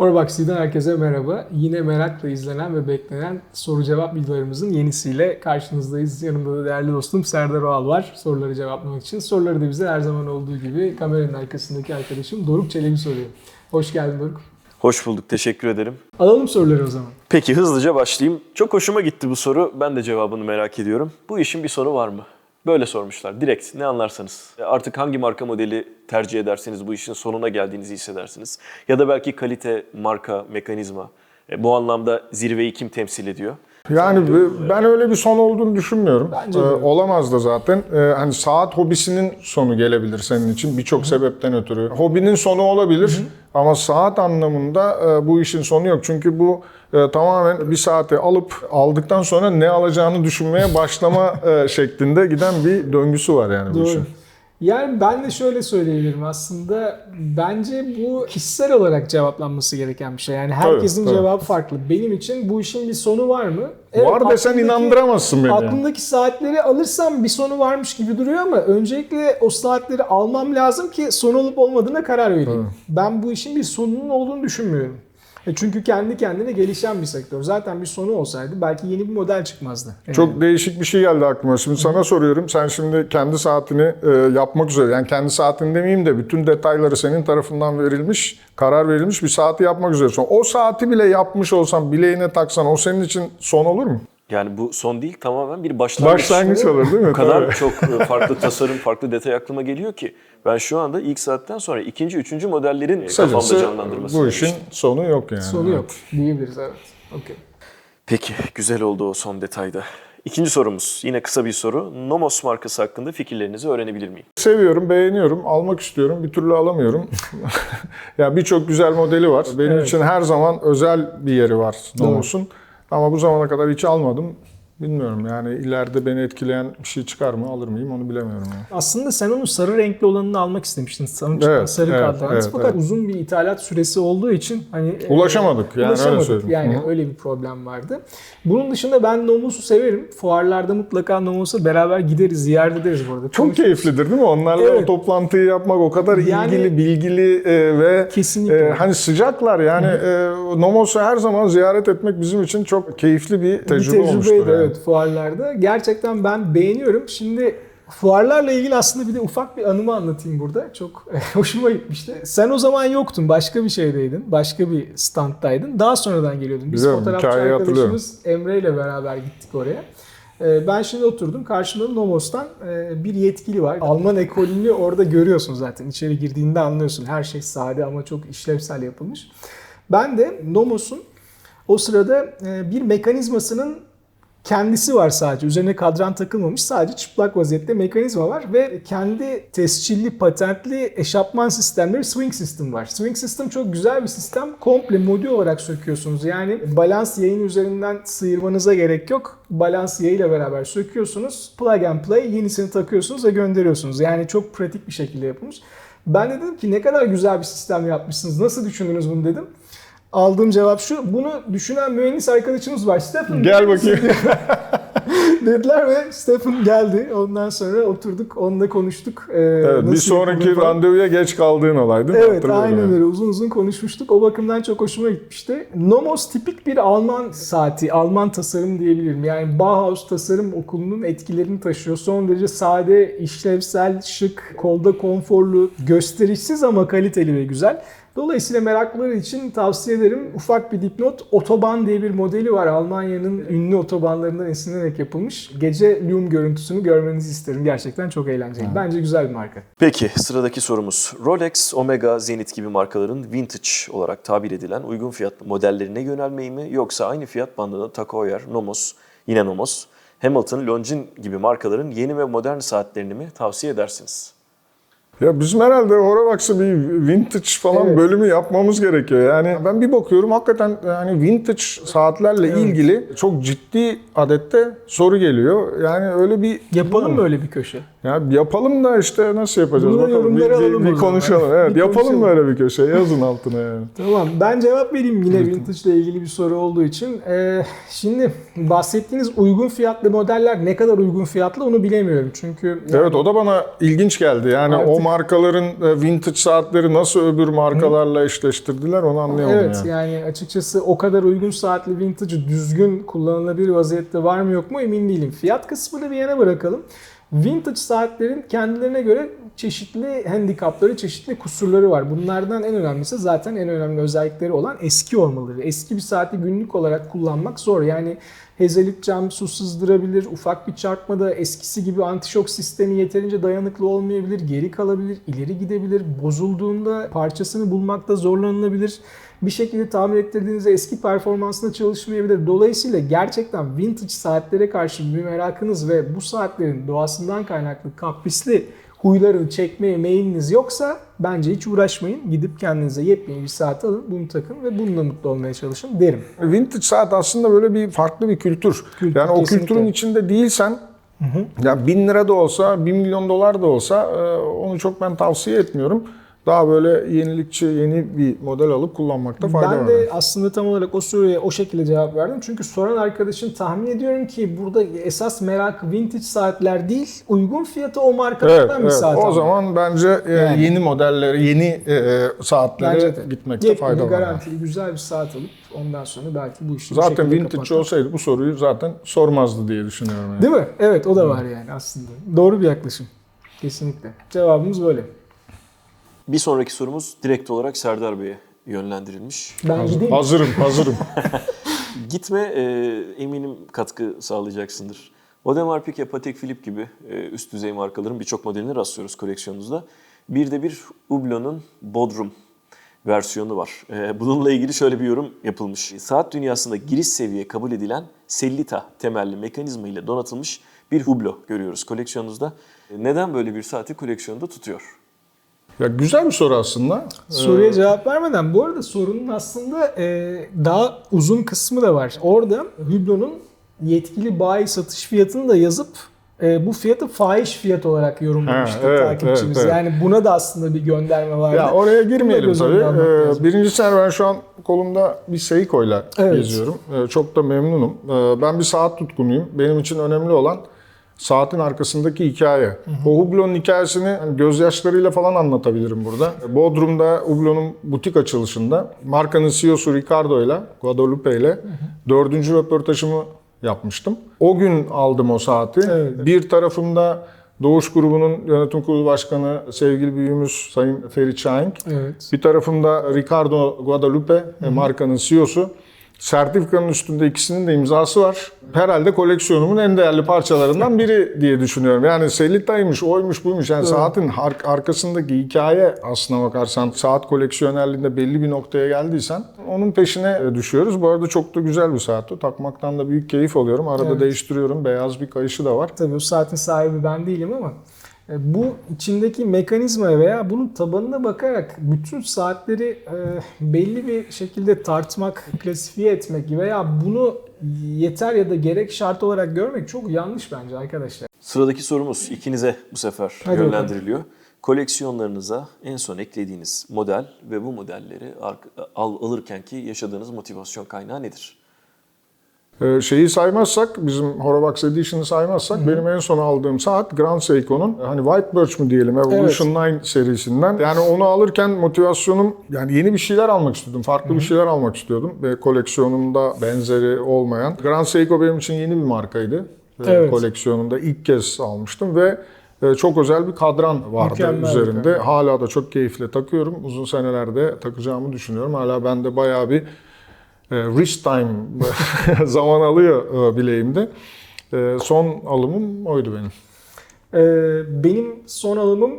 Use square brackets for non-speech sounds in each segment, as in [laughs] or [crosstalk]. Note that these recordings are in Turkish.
Orbaksi'den herkese merhaba. Yine merakla izlenen ve beklenen soru cevap videolarımızın yenisiyle karşınızdayız. Yanımda da değerli dostum Serdar Oğal var soruları cevaplamak için. Soruları da bize her zaman olduğu gibi kameranın arkasındaki arkadaşım Doruk Çelebi soruyor. Hoş geldin Doruk. Hoş bulduk, teşekkür ederim. Alalım soruları o zaman. Peki hızlıca başlayayım. Çok hoşuma gitti bu soru. Ben de cevabını merak ediyorum. Bu işin bir sonu var mı? Böyle sormuşlar. Direkt ne anlarsanız. Artık hangi marka modeli tercih ederseniz bu işin sonuna geldiğinizi hissedersiniz. Ya da belki kalite, marka, mekanizma. E, Bu anlamda zirveyi kim temsil ediyor? Yani ben öyle bir son olduğunu düşünmüyorum. Bence. Ee, olamaz da zaten. Ee, hani saat hobisinin sonu gelebilir senin için birçok sebepten ötürü. Hobinin sonu olabilir ama saat anlamında e, bu işin sonu yok. Çünkü bu e, tamamen bir saati alıp aldıktan sonra ne alacağını düşünmeye başlama e, şeklinde giden bir döngüsü var yani bu Doğru. işin. Yani ben de şöyle söyleyebilirim aslında. Bence bu kişisel olarak cevaplanması gereken bir şey. Yani herkesin tabii. cevabı farklı. Benim için bu işin bir sonu var mı? var desen inandıramazsın beni. Aklımdaki saatleri alırsam bir sonu varmış gibi duruyor ama öncelikle o saatleri almam lazım ki son olup olmadığına karar vereyim. Ben bu işin bir sonunun olduğunu düşünmüyorum. E Çünkü kendi kendine gelişen bir sektör. Zaten bir sonu olsaydı belki yeni bir model çıkmazdı. Çok değişik bir şey geldi aklıma. Şimdi sana soruyorum. Sen şimdi kendi saatini e, yapmak üzere, yani kendi saatini demeyeyim de bütün detayları senin tarafından verilmiş, karar verilmiş bir saati yapmak üzeresin. O saati bile yapmış olsan, bileğine taksan o senin için son olur mu? Yani bu son değil tamamen bir başlangıç. Başlangıç olur değil mi? O kadar Tabii. çok e, farklı tasarım, farklı detay aklıma geliyor ki ben şu anda ilk saatten sonra ikinci, üçüncü modellerin kafamda Kısacası canlandırmasını bu işin sonu yok yani. sonu yok diyebiliriz evet. Okey. Peki, güzel oldu o son detayda. İkinci sorumuz, yine kısa bir soru. Nomos markası hakkında fikirlerinizi öğrenebilir miyim? Seviyorum, beğeniyorum, almak istiyorum. Bir türlü alamıyorum. [laughs] ya birçok güzel modeli var. Benim Evet. için her zaman özel bir yeri var Nomos'un. Ama bu zamana kadar hiç almadım. Bilmiyorum yani ileride beni etkileyen bir şey çıkar mı alır mıyım onu bilemiyorum. Yani. Aslında sen onun sarı renkli olanını almak istemiştin. Sanırım Evet, sarı evet, kadranı. evet, Fakat evet. uzun bir ithalat süresi olduğu için hani e, Ulaşamadık yani, öyle ulaşamadık. söyleyeyim. Yani Hı hı. öyle bir problem vardı. Bunun dışında ben Nomos'u severim. Fuarlarda mutlaka Nomos'a beraber gideriz, ziyaret ederiz bu arada. Çok keyiflidir değil mi? Onlarla Evet. o toplantıyı yapmak o kadar Yani- ilgili, bilgili e, ve Kesinlikle. e, hani sıcaklar yani e, Nomos'u her zaman ziyaret etmek bizim için çok keyifli bir bir tecrübe, olmuştur. yani. evet fuarlarda. Gerçekten ben beğeniyorum. Şimdi fuarlarla ilgili aslında bir de ufak bir anımı anlatayım burada. Çok [laughs] hoşuma gitmişti. Sen o zaman yoktun. Başka bir şeydeydin. Başka bir standtaydın. Daha sonradan geliyordun. Biz Biliyorum, fotoğrafçı arkadaşımız Emre ile beraber gittik oraya. Ee, Ben şimdi oturdum. Karşımda Nomos'tan e, bir yetkili var. Alman ekolünü orada görüyorsun zaten. İçeri girdiğinde anlıyorsun. Her şey sade ama çok işlevsel yapılmış. Ben de Nomos'un o sırada e, bir mekanizmasının kendisi var sadece. Üzerine kadran takılmamış. Sadece çıplak vaziyette mekanizma var ve kendi tescilli, patentli eşapman sistemleri swing system var. Swing system çok güzel bir sistem. Komple modül olarak söküyorsunuz. Yani balans yayın üzerinden sıyırmanıza gerek yok. Balans yayıyla beraber söküyorsunuz. Plug and play yenisini takıyorsunuz ve gönderiyorsunuz. Yani çok pratik bir şekilde yapılmış. Ben de dedim ki ne kadar güzel bir sistem yapmışsınız. Nasıl düşündünüz bunu dedim. Aldığım cevap şu. Bunu düşünen mühendis arkadaşımız var. Stephen Gel bakayım. [laughs] dediler ve Stephen geldi. Ondan sonra oturduk, onunla konuştuk. Ee, Evet, bir sonraki randevuya geç kaldığın olay değil mi? Evet aynen yani. öyle uzun uzun konuşmuştuk. O bakımdan çok hoşuma gitmişti. Nomos tipik bir Alman saati, Alman tasarım diyebilirim. Yani Bauhaus tasarım okulunun etkilerini taşıyor. Son derece sade, işlevsel, şık, kolda konforlu, gösterişsiz ama kaliteli ve güzel. Dolayısıyla meraklıları için tavsiye ederim. Ufak bir dipnot. Otoban diye bir modeli var. Almanya'nın ünlü otobanlarından esinlenerek yapılmış. Gece Lume görüntüsünü görmenizi isterim. Gerçekten çok eğlenceli. Bence güzel bir marka. Peki, sıradaki sorumuz. Rolex, Omega, Zenith gibi markaların vintage olarak tabir edilen uygun fiyatlı modellerine yönelmeyi mi yoksa aynı fiyat bandında Tag Heuer, Nomos, yine Nomos, Hamilton, Longines gibi markaların yeni ve modern saatlerini mi tavsiye edersiniz? Ya bizim herhalde Horavax'ı bir vintage falan Evet. bölümü yapmamız gerekiyor. Yani ben bir bakıyorum hakikaten yani vintage saatlerle ilgili çok ciddi adette soru geliyor. Yani öyle bir Yapalım mı öyle bir köşe? Ya yapalım da işte nasıl yapacağız Bunu bakalım. Bir, bir- bir konuşalım. Evet, Bir yapalım konuşalım. böyle bir köşe. Yazın altına yani. [laughs] Tamam ben cevap vereyim yine vintage ile ilgili bir soru olduğu için. Ee, şimdi bahsettiğiniz uygun fiyatlı modeller ne kadar uygun fiyatlı onu bilemiyorum. Çünkü yani Evet o da bana ilginç geldi. Yani Artık- o markaların e, vintage saatleri nasıl öbür markalarla eşleştirdiler onu anlayamadım Evet yani. yani açıkçası o kadar uygun saatli vintage düzgün kullanılabilir vaziyette var mı yok mu emin değilim. Fiyat kısmını bir yana bırakalım. Vintage saatlerin kendilerine göre çeşitli handikapları, çeşitli kusurları var. Bunlardan en önemlisi zaten en önemli özellikleri olan eski olmaları. Eski bir saati günlük olarak kullanmak zor. Yani hezelit cam su sızdırabilir, ufak bir çarpmada eskisi gibi antişok sistemi yeterince dayanıklı olmayabilir, geri kalabilir, ileri gidebilir, bozulduğunda parçasını bulmakta zorlanılabilir. Bir şekilde tamir ettirdiğinizde eski performansında çalışmayabilir. Dolayısıyla gerçekten vintage saatlere karşı bir merakınız ve bu saatlerin doğasından kaynaklı kaprisli huylarını çekmeye meyiliniz yoksa bence hiç uğraşmayın. Gidip kendinize yepyeni bir saat alın, bunu takın ve bununla mutlu olmaya çalışın derim. Vintage saat aslında böyle bir farklı bir kültür. Kültür, yani o kesinlikle. kültürün içinde değilsen ya bin lira da olsa, bir milyon dolar da olsa e, onu çok ben tavsiye etmiyorum. Daha böyle yenilikçi, yeni bir model alıp kullanmakta fayda ben var. de aslında tam olarak o soruya o şekilde cevap verdim. Çünkü soran arkadaşın tahmin ediyorum ki burada esas merak vintage saatler değil, uygun fiyatı o markadan Evet, bir evet. saat o almak. zaman bence e, Yani. yeni modellere, yeni e, saatlere Bence de. gitmekte Yepyeni, fayda var. garantili güzel bir saat alıp ondan sonra belki bu işi Zaten vintage kapatmak. olsaydı bu soruyu zaten sormazdı diye düşünüyorum. Yani. Değil mi? Evet o da var yani aslında. Doğru bir yaklaşım. Kesinlikle. Cevabımız böyle. Bir sonraki sorumuz direkt olarak Serdar Bey'e yönlendirilmiş. Ben gideyim. Hazırım, hazırım. [laughs] Gitme e, eminim katkı sağlayacaksındır. Audemars Piguet, Patek Philippe gibi e, üst düzey markaların birçok modeline rastlıyoruz koleksiyonunuzda. Bir de bir Hublot'un Bodrum versiyonu var. E, bununla ilgili şöyle bir yorum yapılmış. Saat dünyasında giriş seviye kabul edilen Sellita temelli mekanizma ile donatılmış bir Hublot görüyoruz koleksiyonunuzda. E, Neden böyle bir saati koleksiyonda tutuyor? Ya güzel bir soru aslında. Soruya cevap vermeden bu arada sorunun aslında e, daha uzun kısmı da var. Orada Hublot'un yetkili bayi satış fiyatını da yazıp e, bu fiyatı fahiş fiyat olarak yorumlamıştı Ha, evet, takipçimiz. evet, evet. Yani buna da aslında bir gönderme vardı. Ya oraya girmeyelim tabii. Ee, birincisi ben şu an kolumda bir Seiko'yla Evet. geziyorum. Ee, çok da memnunum. Ee, ben bir saat tutkunuyum. Benim için önemli olan saatin arkasındaki hikaye. O Hublot'un hikayesini hani gözyaşlarıyla falan anlatabilirim burada. Bodrum'da Hublot'un butik açılışında markanın CEO'su Ricardo ile Guadalupe ile dördüncü röportajımı yapmıştım. O gün aldım o saati. Evet. Bir tarafımda Doğuş grubunun yönetim kurulu başkanı sevgili büyüğümüz Sayın Ferit Şahin. Evet. Bir tarafımda Ricardo Guadalupe, e, markanın CEO'su. Sertifikanın üstünde ikisinin de imzası var. Herhalde koleksiyonumun en değerli parçalarından biri diye düşünüyorum. Yani Selita'ymış, oymuş, buymuş. Yani saatin ar- arkasındaki hikaye aslına bakarsan saat koleksiyonerliğinde belli bir noktaya geldiysen onun peşine düşüyoruz. Bu arada çok da güzel bir saat o. Takmaktan da büyük keyif alıyorum. Arada Evet. değiştiriyorum. Beyaz bir kayışı da var. Tabii o saatin sahibi ben değilim ama bu içindeki mekanizmaya veya bunun tabanına bakarak bütün saatleri e, belli bir şekilde tartmak, klasifiye etmek veya bunu yeter ya da gerek şart olarak görmek çok yanlış bence arkadaşlar. Sıradaki sorumuz ikinize bu sefer Hadi yönlendiriliyor. Koleksiyonlarınıza en son eklediğiniz model ve bu modelleri alırken ki yaşadığınız motivasyon kaynağı nedir? Ee, şeyi saymazsak, bizim Horobox Edition'ı saymazsak benim en son aldığım saat Grand Seiko'nun hani White Birch mi diyelim Evolution 9 serisinden. Yani onu alırken motivasyonum yani yeni bir şeyler almak istiyordum. Farklı bir şeyler almak istiyordum. Ve koleksiyonumda benzeri olmayan. Grand Seiko benim için yeni bir markaydı. Ee, Evet. Koleksiyonumda ilk kez almıştım ve e, çok özel bir kadran vardı Mükemmel üzerinde. kadran. Hala da çok keyifle takıyorum. Uzun senelerde takacağımı düşünüyorum. Hala bende bayağı bir e, wrist time [laughs] zaman alıyor e, bileğimde. E, son alımım oydu benim. Benim son alımım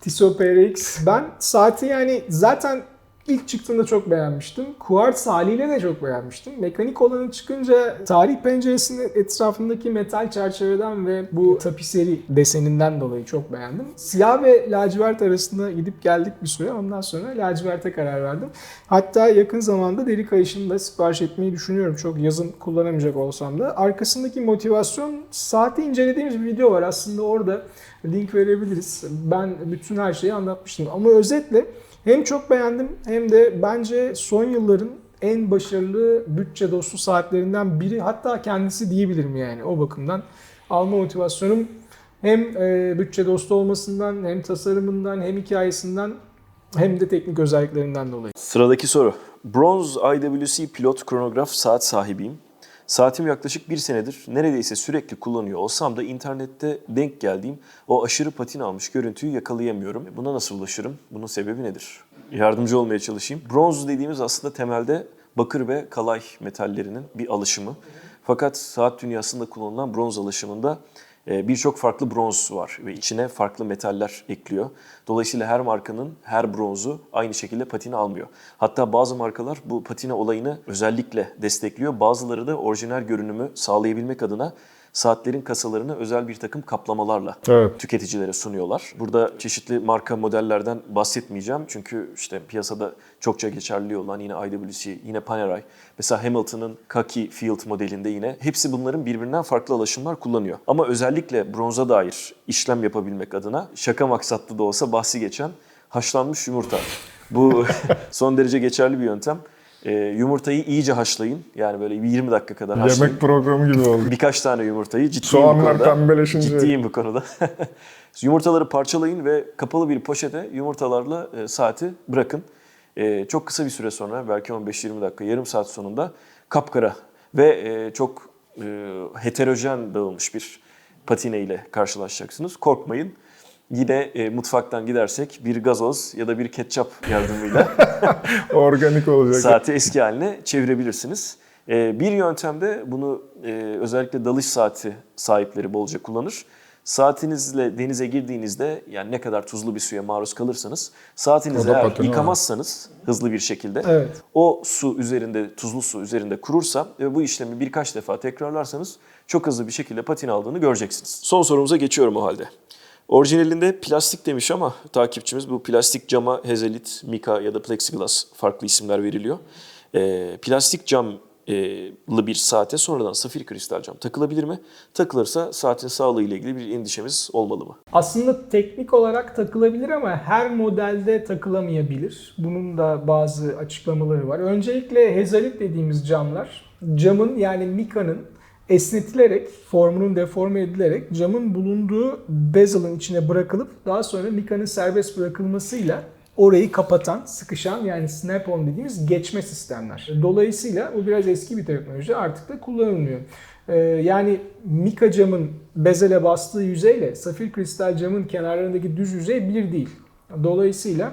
Tissot PRX. Ben saati yani zaten ilk çıktığında çok beğenmiştim. Quartz haliyle de çok beğenmiştim. Mekanik olanı çıkınca tarih penceresinin etrafındaki metal çerçeveden ve bu tapiseri deseninden dolayı çok beğendim. Siyah ve lacivert arasında gidip geldik bir süre. Ondan sonra laciverte karar verdim. Hatta yakın zamanda deri kayışını da sipariş etmeyi düşünüyorum. Çok yazın kullanamayacak olsam da. Arkasındaki motivasyon saati incelediğimiz bir video var. Aslında orada link verebiliriz. Ben bütün her şeyi anlatmıştım. Ama özetle hem çok beğendim hem de bence son yılların en başarılı bütçe dostu saatlerinden biri hatta kendisi diyebilirim yani o bakımdan alma motivasyonum Hem e, bütçe dostu olmasından, hem tasarımından, hem hikayesinden, hem de teknik özelliklerinden dolayı. Sıradaki soru. Bronze IWC pilot kronograf saat sahibiyim. Saatim yaklaşık bir senedir neredeyse sürekli kullanıyor olsam da internette denk geldiğim o aşırı patin almış görüntüyü yakalayamıyorum. Buna nasıl ulaşırım? Bunun sebebi nedir? Yardımcı olmaya çalışayım. Bronz dediğimiz aslında temelde bakır ve kalay metallerinin bir alışımı. Fakat saat dünyasında kullanılan bronz alışımında birçok farklı bronz var ve içine farklı metaller ekliyor. Dolayısıyla her markanın her bronzu aynı şekilde patine almıyor. Hatta bazı markalar bu patine olayını özellikle destekliyor. Bazıları da orijinal görünümü sağlayabilmek adına saatlerin kasalarını özel bir takım kaplamalarla Evet. tüketicilere sunuyorlar. Burada çeşitli marka modellerden bahsetmeyeceğim. Çünkü işte piyasada çokça geçerli olan yine IWC, yine Panerai, mesela Hamilton'ın Kaki Field modelinde yine hepsi bunların birbirinden farklı alaşımlar kullanıyor. Ama özellikle bronza dair işlem yapabilmek adına şaka maksatlı da olsa bahsi geçen haşlanmış yumurta. Bu [laughs] son derece geçerli bir yöntem. Ee, yumurtayı iyice haşlayın. Yani böyle bir 20 dakika kadar haşlayın. Yemek programı gibi oldu. Birkaç tane yumurtayı ciddiyim bu Soğanlar konuda. pembeleşince. Ciddiyim bu konuda. [laughs] Yumurtaları parçalayın ve kapalı bir poşete yumurtalarla e, saati bırakın. E, çok kısa bir süre sonra belki 15-20 dakika, yarım saat sonunda kapkara ve e, çok e, heterojen dağılmış bir patine ile karşılaşacaksınız. Korkmayın. Yine e, mutfaktan gidersek bir gazoz ya da bir ketçap yardımıyla [laughs] Organik olacak. saati eski haline çevirebilirsiniz. Ee, bir yöntemde bunu e, özellikle dalış saati sahipleri bolca kullanır. Saatinizle denize girdiğinizde yani ne kadar tuzlu bir suya maruz kalırsanız saatinizi eğer yıkamazsanız hızlı bir şekilde Evet. o su üzerinde tuzlu su üzerinde kurursa ve bu işlemi birkaç defa tekrarlarsanız çok hızlı bir şekilde patin aldığını göreceksiniz. Son sorumuza geçiyorum o halde. Orijinalinde plastik demiş ama takipçimiz bu plastik cama hezelit, mika ya da plexiglass farklı isimler veriliyor. Ee, plastik camlı bir saate sonradan safir kristal cam takılabilir mi? Takılırsa saatin sağlığı ile ilgili bir endişemiz olmalı mı? Aslında teknik olarak takılabilir ama her modelde takılamayabilir. Bunun da bazı açıklamaları var. Öncelikle hezalit dediğimiz camlar camın yani mikanın esnetilerek, formunun deforme edilerek camın bulunduğu bezel'ın içine bırakılıp daha sonra mikanın serbest bırakılmasıyla orayı kapatan, sıkışan yani snap-on dediğimiz geçme sistemler. Dolayısıyla bu biraz eski bir teknoloji artık da kullanılmıyor. Ee, yani mika camın bezele bastığı yüzeyle safir kristal camın kenarlarındaki düz yüzey bir değil. Dolayısıyla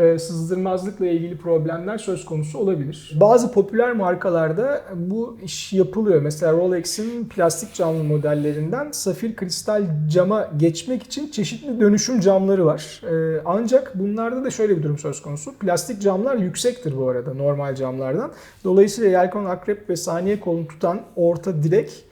e, sızdırmazlıkla ilgili problemler söz konusu olabilir. Bazı popüler markalarda bu iş yapılıyor. Mesela Rolex'in plastik camlı modellerinden safir kristal cama geçmek için çeşitli dönüşüm camları var. E, Ancak bunlarda da şöyle bir durum söz konusu. Plastik camlar yüksektir bu arada normal camlardan. Dolayısıyla yelkon, akrep ve saniye kolunu tutan orta direk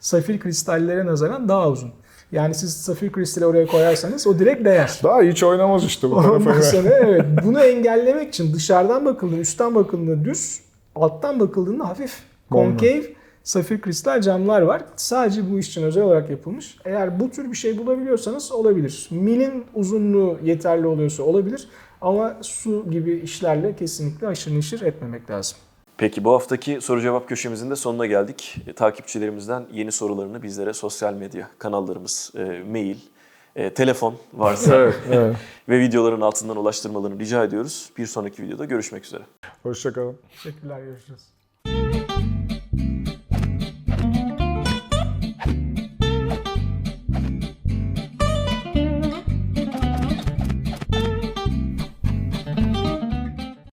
safir kristallere nazaran daha uzun. Yani siz safir kristali oraya koyarsanız o direkt değer. [laughs] Daha hiç oynamaz işte bu tarafa. Sonra [laughs] evet bunu engellemek için dışarıdan bakıldığında, üstten bakıldığında düz, alttan bakıldığında hafif konkev safir kristal camlar var. Sadece bu iş için özel olarak yapılmış. Eğer bu tür bir şey bulabiliyorsanız olabilir. Milin uzunluğu yeterli oluyorsa olabilir. Ama su gibi işlerle kesinlikle aşırı neşir etmemek lazım. Peki bu haftaki soru cevap köşemizin de sonuna geldik. E, takipçilerimizden yeni sorularını bizlere sosyal medya kanallarımız, e, mail, e, telefon varsa Evet, evet. [laughs] ve videoların altından ulaştırmalarını rica ediyoruz. Bir sonraki videoda görüşmek üzere. Hoşçakalın. Teşekkürler, görüşürüz.